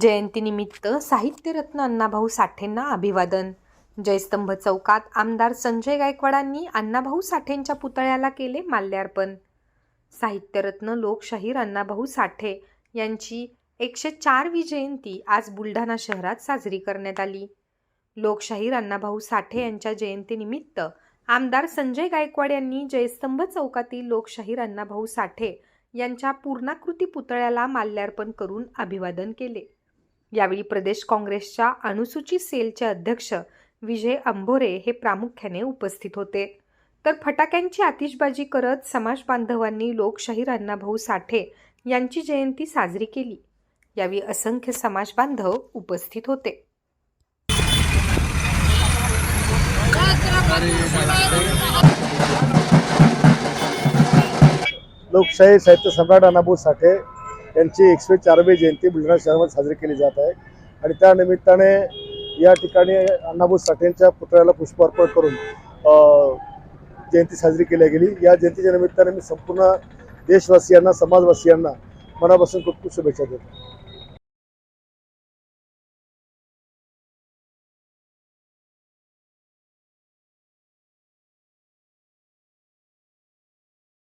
जयंतीनिमित्त साहित्यरत्न अण्णाभाऊ साठेंना अभिवादन. जयस्तंभ चौकात आमदार संजय गायकवाडांनी अण्णाभाऊ साठेंच्या पुतळ्याला केले माल्यार्पण. साहित्यरत्न लोकशाहीर अण्णाभाऊ साठे यांची एकशे चारवी जयंती आज बुलढाणा शहरात साजरी करण्यात आली. लोकशाहीर अण्णाभाऊ साठे यांच्या जयंतीनिमित्त आमदार संजय गायकवाड यांनी जयस्तंभ चौकातील लोकशाहीर अण्णाभाऊ साठे यांच्या पूर्णाकृती पुतळ्याला माल्यार्पण करून अभिवादन केले. यावेळी प्रदेश काँग्रेसच्या अनुसूचित सेलचे अध्यक्ष विजय अंभोरे हे प्रामुख्याने उपस्थित होते. तर फटाक्यांची आतिषबाजी करत समाज बांधवांनी लोकशाहीर अण्णाभाऊ साठे यांची जयंती साजरी केली. यावेळी असंख्य समाज बांधव उपस्थित होते. लोकशाही साहित्य सम्राट अण्णाभाऊ साठे यांची एकशे चारवी जयंती बुलढाणा शहरामध्ये साजरी केली जात आहे. आणि त्या निमित्ताने या ठिकाणी अण्णाभाऊ साठेंच्या पुतळ्याला पुष्प अर्पण करून जयंती साजरी केली गेली. या जयंतीच्या निमित्ताने मी संपूर्ण देशवासियांना समाजवासियांना मनापासून खूप खूप शुभेच्छा देतो.